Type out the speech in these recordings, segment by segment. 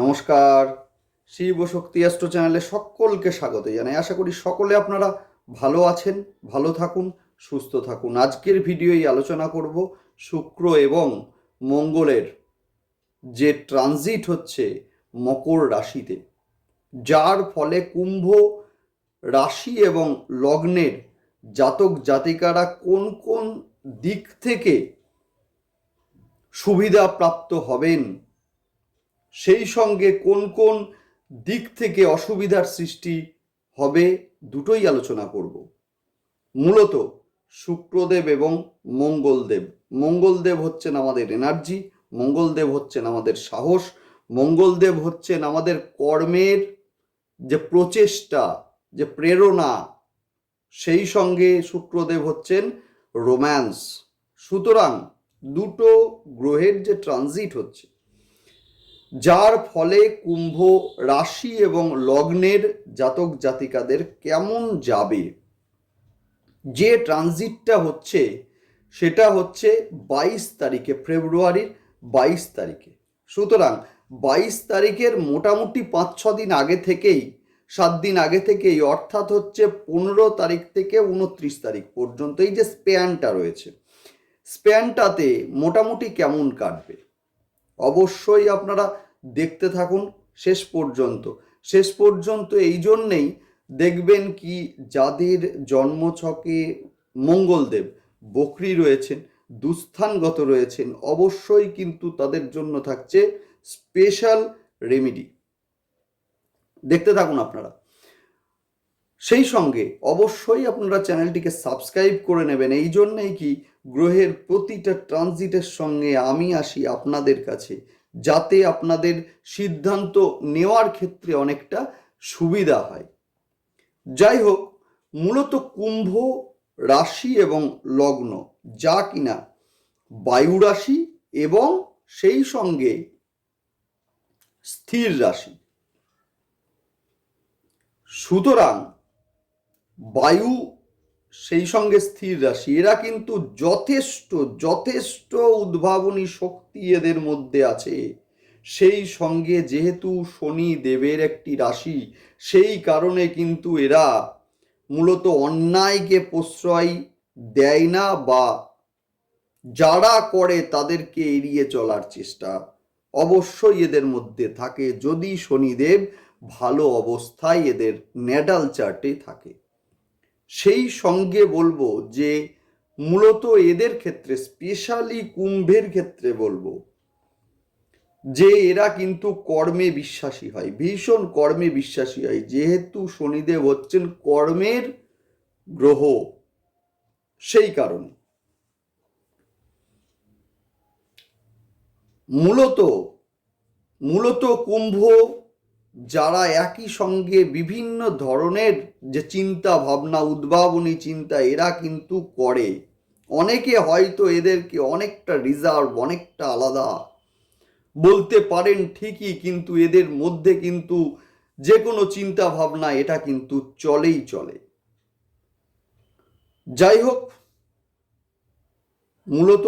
নমস্কার। শিব শক্তি অ্যাস্ট্রো চ্যানেলে সকলকে স্বাগত জানাই। আশা করি সকলে আপনারা ভালো আছেন, ভালো থাকুন, সুস্থ থাকুন। আজকের ভিডিওই আলোচনা করব শুক্র এবং মঙ্গলের যে ট্রানজিট হচ্ছে মকর রাশিতে, যার ফলে কুম্ভ রাশি এবং লগ্নের জাতক জাতিকারা কোন কোন দিক থেকে সুবিধা প্রাপ্ত হবেন? সেই সঙ্গে কোন কোন দিক থেকে অসুবিধার সৃষ্টি হবে দুটোই আলোচনা করব। মূলত শুক্রদেব এবং মঙ্গলদেব। মঙ্গলদেব হচ্ছেন আমাদের এনার্জি, মঙ্গলদেব হচ্ছেন আমাদের সাহস, মঙ্গলদেব হচ্ছেন আমাদের কর্মের যে প্রচেষ্টা, যে প্রেরণা, সেই সঙ্গে শুক্রদেব হচ্ছেন রোম্যান্স। সুতরাং দুটো গ্রহের যে ট্রানজিট হচ্ছে যার ফলে কুম্ভ রাশি এবং লগ্নের জাতক জাতিকাদের কেমন যাবে? যে ট্রানজিটটা হচ্ছে, সেটা হচ্ছে বাইশ তারিখে, ফেব্রুয়ারির বাইশ তারিখে। সুতরাং বাইশ তারিখের মোটামুটি পাঁচ, ছ দিন আগে থেকেই, সাত দিন আগে থেকেই, অর্থাৎ হচ্ছে পনেরো তারিখ থেকে উনত্রিশ তারিখ পর্যন্ত এই যে স্প্যানটা রয়েছে, স্প্যানটাতে মোটামুটি কেমন কাটবে? অবশ্যই আপনারা দেখতে থাকুন শেষ পর্যন্ত। শেষ পর্যন্ত এই জন্যেই দেখবেন কি যাদের জন্মছকে মঙ্গলদেব বকরি রয়েছেন, দুস্থানগত রয়েছেন, অবশ্যই কিন্তু তাদের জন্য থাকছে স্পেশাল রেমিডি দেখতে থাকুন আপনারা। সেই সঙ্গে অবশ্যই আপনারা চ্যানেলটিকে সাবস্ক্রাইব করে নেবেন। এই জন্যেই কি গ্রহের প্রতিটা ট্রানজিটের সঙ্গে আমি আসি আপনাদের কাছে, যাতে আপনাদের সিদ্ধান্ত নেওয়ার ক্ষেত্রে অনেকটা সুবিধা হয়। যাই হোক, মূলত কুম্ভ রাশি এবং লগ্ন, যা কিনা বায়ু রাশি এবং সেই সঙ্গে স্থির রাশি। সুতরাং বায়ু সেই সঙ্গে স্থির রাশি। এরা কিন্তু যথেষ্ট যথেষ্ট উদ্ভাবনী শক্তি এদের মধ্যে আছে। সেই সঙ্গে যেহেতু শনি দেবের একটি রাশি, সেই কারণে কিন্তু এরা মূলত অন্যায়কে প্রশ্রয় দেয় না বা যারা করে তাদেরকে এড়িয়ে চলার চেষ্টা অবশ্যই এদের মধ্যে থাকে। যদি শনিদেব ভালো অবস্থায় এদের নেডাল চার্টে থাকে। সেই সঙ্গে বলব যে মূলত এদের ক্ষেত্রে স্পেশালি কুম্ভের ক্ষেত্রে বলব, যে এরা কিন্তু কর্মে বিশ্বাসী হয়, ভীষণ কর্মে বিশ্বাসী হয়। যেহেতু শনিদেব হচ্ছেন কর্মের গ্রহ, সেই কারণে। মূলত মূলত কুম্ভ যারা একই সঙ্গে বিভিন্ন ধরনের যে চিন্তা ভাবনা, উদ্ভাবনী চিন্তা এরা কিন্তু করে। অনেকে হয়তো এদেরকে অনেকটা রিজার্ভ অনেকটা আলাদা বলতে পারেন ঠিকই, কিন্তু এদের মধ্যে কিন্তু যে কোনো চিন্তা ভাবনা এটা কিন্তু চলেই চলে। যাই হোক, মূলত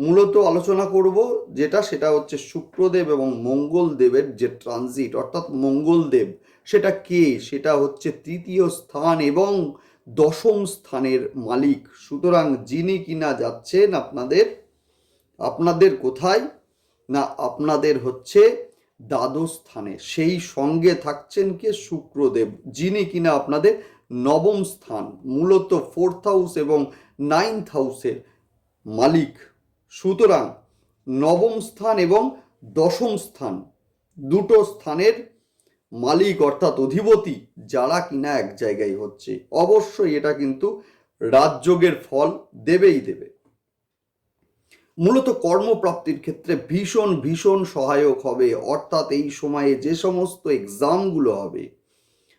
মূলত আলোচনা করব যেটা, সেটা হচ্ছে শুক্রদেব এবং মঙ্গলদেবের যে ট্রানজিট অর্থাৎ মঙ্গলদেব, সেটা কে? সেটা হচ্ছে তৃতীয় স্থান এবং দশম স্থানের মালিক। সুতরাং যিনি কিনা যাচ্ছেন আপনাদের আপনাদের কোথায়? না, আপনাদের হচ্ছে দ্বাদশ স্থানে। সেই সঙ্গে থাকছেন কে? শুক্রদেব, যিনি কিনা আপনাদের নবম স্থান, মূলত ফোর্থ হাউস এবং নাইন্থ হাউসের মালিক। সুতরাং নবম স্থান এবং দশম স্থান দুটো স্থানের মালিক অর্থাৎ অধিপতি যারা কিনা এক জায়গায় হচ্ছে। অবশ্যই এটা কিন্তু রাজযোগের ফল দেবেই দেবে। মূলত কর্মপ্রাপ্তির ক্ষেত্রে ভীষণ ভীষণ সহায়ক হবে। অর্থাৎ এই সময়ে যে সমস্ত এক্সামগুলো হবে,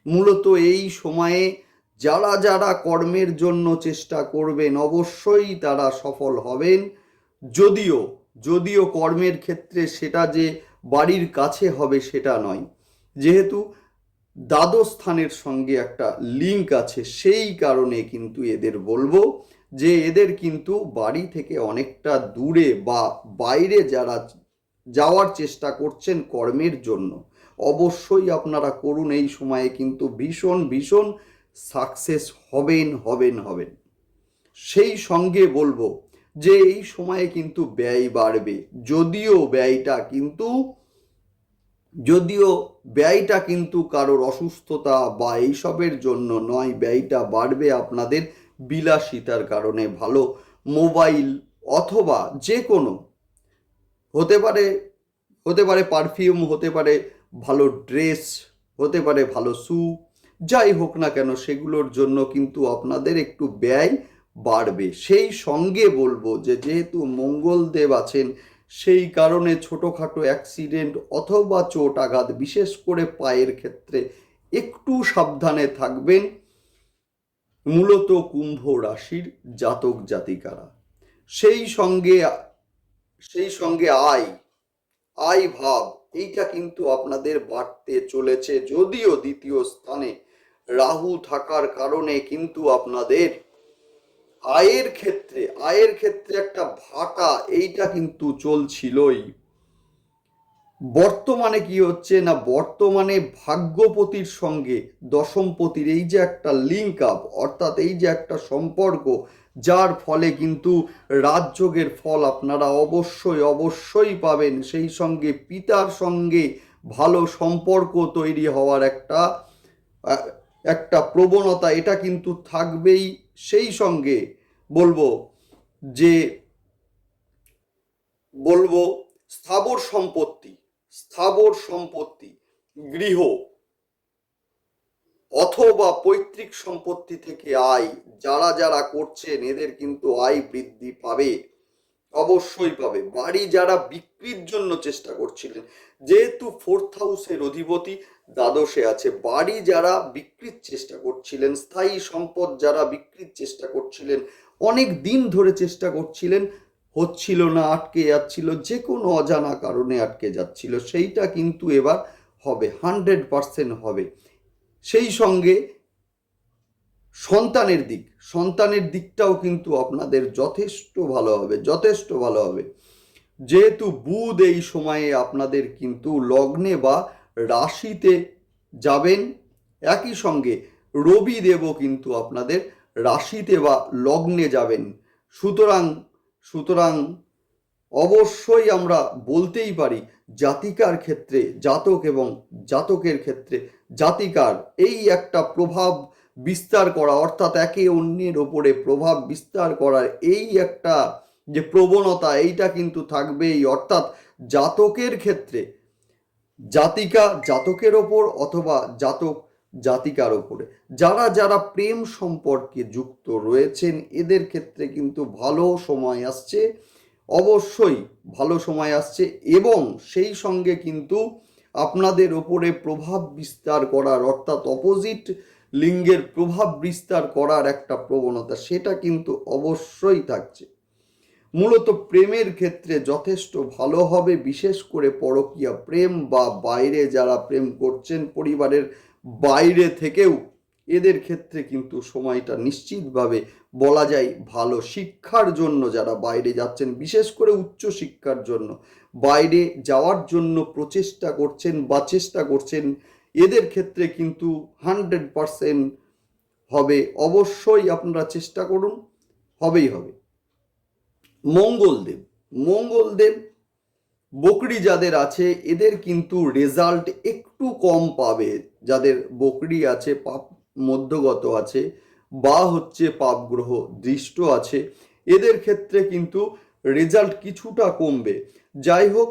মূলত এই সময়ে যারা যারা কর্মের জন্য চেষ্টা করবেন, অবশ্যই তারা সফল হবেন। যদিও যদিও কর্মের ক্ষেত্রে সেটা যে বাড়ির কাছে হবে সেটা নয়। যেহেতু দ্বাদশ স্থানের সঙ্গে একটা লিঙ্ক আছে, সেই কারণে কিন্তু এদের বলব যে এদের কিন্তু বাড়ি থেকে অনেকটা দূরে বা বাইরে যারা যাওয়ার চেষ্টা করছেন কর্মের জন্য, অবশ্যই আপনারা করুন। এই সময়ে কিন্তু ভীষণ ভীষণ সাকসেস হবেন হবেন হবেন। সেই সঙ্গে বলব যে এই সময়ে কিন্তু ব্যয় বাড়বে। যদিও ব্যয়টা কিন্তু, যদিও ব্যয়টা কিন্তু কারোর অসুস্থতা বা এইসবের জন্য নয়, ব্যয়টা বাড়বে আপনাদের বিলাসিতার কারণে। ভালো মোবাইল অথবা যে কোনো হতে পারে হতে পারে পারফিউম, হতে পারে ভালো ড্রেস, হতে পারে ভালো শু, যাই হোক না কেন, সেগুলোর জন্য কিন্তু আপনাদের একটু ব্যয় বাড়বে। সেই সঙ্গে বলব যে, যেহেতু মঙ্গলদেব আছেন, সেই কারণে ছোটোখাটো অ্যাক্সিডেন্ট অথবা চোট আঘাত, বিশেষ করে পায়ের ক্ষেত্রে একটু সাবধানে থাকবেন। মূলত কুম্ভ রাশির জাতক জাতিকারা। সেই সঙ্গে সেই সঙ্গে আয় আয় ভাব, এইটা কিন্তু আপনাদের বাড়তে চলেছে। যদিও দ্বিতীয় স্থানে রাহু থাকার কারণে কিন্তু আপনাদের আয়ের ক্ষেত্রে আয়ের ক্ষেত্রে একটা ভাটা এইটা কিন্তু চলছিলই। বর্তমানে কি হচ্ছে না, বর্তমানে ভাগ্যপতির সঙ্গে দশমপতির এই যে একটা লিঙ্ক আপ অর্থাৎ এই যে একটা সম্পর্ক, যার ফলে কিন্তু রাজযোগের ফল আপনারা অবশ্যই অবশ্যই পাবেন। সেই সঙ্গে পিতার সঙ্গে ভালো সম্পর্ক তৈরি হওয়ার একটা একটা প্রবণতা এটা কিন্তু থাকবেই। সেই সঙ্গে বলব যে বলব স্থাবর সম্পত্তি স্থাবর সম্পত্তি, গৃহ অথবা পৈতৃক সম্পত্তি থেকে আয়। যারা যারা করছেন, এদের কিন্তু আয় বৃদ্ধি পাবে, অবশ্যই পাবে। বাড়ি যারা বিক্রির জন্য চেষ্টা করছিলেন, যেহেতু ফোর্থ হাউসের অধিপতি দ্বাদশে আছে, বাড়ি যারা বিক্রির চেষ্টা করছিলেন, স্থায়ী সম্পদ যারা বিক্রির চেষ্টা করছিলেন, অনেক দিন ধরে চেষ্টা করছিলেন, হচ্ছিল না, আটকে যাচ্ছিল, যে কোনো অজানা কারণে আটকে যাচ্ছিল, সেইটা কিন্তু এবার হবে, হান্ড্রেড পারসেন্ট হবে। সেই সঙ্গে সন্তানের দিক, সন্তানের দিকটাও কিন্তু আপনাদের যথেষ্ট ভালো হবে, যথেষ্ট ভালো হবে। যেহেতু বুধ এই সময়ে আপনাদের কিন্তু লগ্নে বা রাশিতে যাবেন। একই সঙ্গে রবি দেবও কিন্তু আপনাদের রাশিতে বা লগ্নে যাবেন। সুতরাং সুতরাং অবশ্যই আমরা বলতেই পারি, জাতিকার ক্ষেত্রে জাতক এবং জাতকের ক্ষেত্রে জাতিকার এই একটা প্রভাব বিস্তার করা, অর্থাৎ একে অন্যের ওপরে প্রভাব বিস্তার করার এই একটা যে প্রবণতা, এইটা কিন্তু থাকবেই। অর্থাৎ জাতকের ক্ষেত্রে জাতিকা জাতকের ওপর অথবা জাতক জাতিকার ওপরে। যারা যারা প্রেম সম্পর্কে যুক্ত রয়েছেন, এদের ক্ষেত্রে কিন্তু ভালো সময় আসছে, অবশ্যই ভালো সময় আসছে এবং সেই সঙ্গে কিন্তু আপনাদের ওপরে প্রভাব বিস্তার করার অর্থাৎ অপোজিট লিঙ্গের প্রভাব বিস্তার করার একটা প্রবণতা, সেটা কিন্তু অবশ্যই থাকছে। মূলত প্রেমের ক্ষেত্রে যথেষ্ট ভালো হবে, বিশেষ করে পরকীয়া প্রেম বা বাইরে যারা প্রেম করছেন পরিবারের বাইরে থেকেও। এদের ক্ষেত্রে কিন্তু সময়টা নিশ্চিতভাবে বলা যায় ভালো শিক্ষার জন্য যারা বাইরে যাচ্ছেন, বিশেষ করে উচ্চ শিক্ষার জন্য। বাইরে যাওয়ার জন্য প্রচেষ্টা করছেন বা চেষ্টা করছেন, এদের ক্ষেত্রে কিন্তু হান্ড্রেড পারসেন্ট হবে। অবশ্যই আপনারা চেষ্টা করুন, হবেই হবে। মঙ্গলদেব মঙ্গলদেব বকরি যাদের আছে, এদের কিন্তু রেজাল্ট একটু কম পাবে। যাদের বকরি আছে, পাপ মধ্যগত আছে, বা হচ্ছে পাপগ্রহ দৃষ্ট আছে, এদের ক্ষেত্রে কিন্তু রেজাল্ট কিছুটা কমবে। যাই হোক,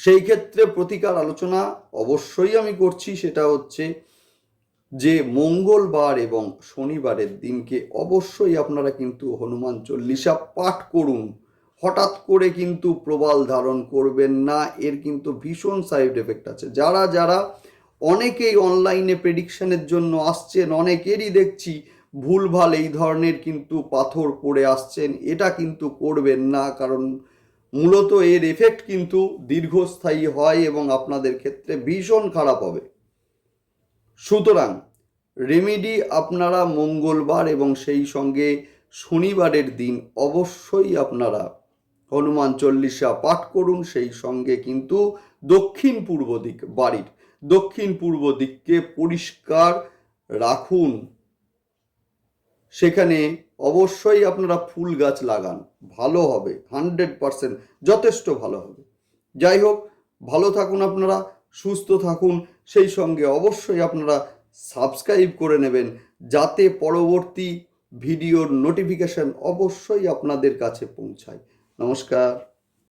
সেই ক্ষেত্রে প্রতিকার আলোচনা অবশ্যই আমি করছি, সেটা হচ্ছে যে মঙ্গলবার এবং শনিবারের দিনকে অবশ্যই আপনারা কিন্তু হনুমান চল্লিশা পাঠ করুন। হঠাৎ করে কিন্তু প্রবাল ধারণ করবেন না, এর কিন্তু ভীষণ সাইড এফেক্ট আছে। যারা যারা অনেকেই অনলাইনে প্রেডিকশনের জন্য আসছেন, অনেকেরই দেখছি ভুলভাল এই ধরনের কিন্তু পাথর পড়ে আসছেন, এটা কিন্তু করবেন না, কারণ মূলত এর এফেক্ট কিন্তু দীর্ঘস্থায়ী হয় এবং আপনাদের ক্ষেত্রে ভীষণ খারাপ হবে। সুতরাং রেমেডি আপনারা মঙ্গলবার এবং সেই সঙ্গে শনিবারের দিন অবশ্যই আপনারা হনুমান চল্লিশা পাঠ করুন, সেই সঙ্গে কিন্তু দক্ষিণ পূর্ব দিক বাড়ির দক্ষিণ পূর্ব দিককে পরিষ্কার রাখুন। সেখানে অবশ্যই আপনারা ফুল গাছ লাগান, ভালো হবে, হান্ড্রেড পারসেন্ট, যথেষ্ট ভালো হবে। যাই হোক, ভালো থাকুন আপনারা সুস্থ থাকুন। সেই সঙ্গে অবশ্যই আপনারা সাবস্ক্রাইব করে নেবেন যাতে পরবর্তী ভিডিওর নোটিফিকেশন অবশ্যই আপনাদের কাছে পৌঁছায়। নমস্কার।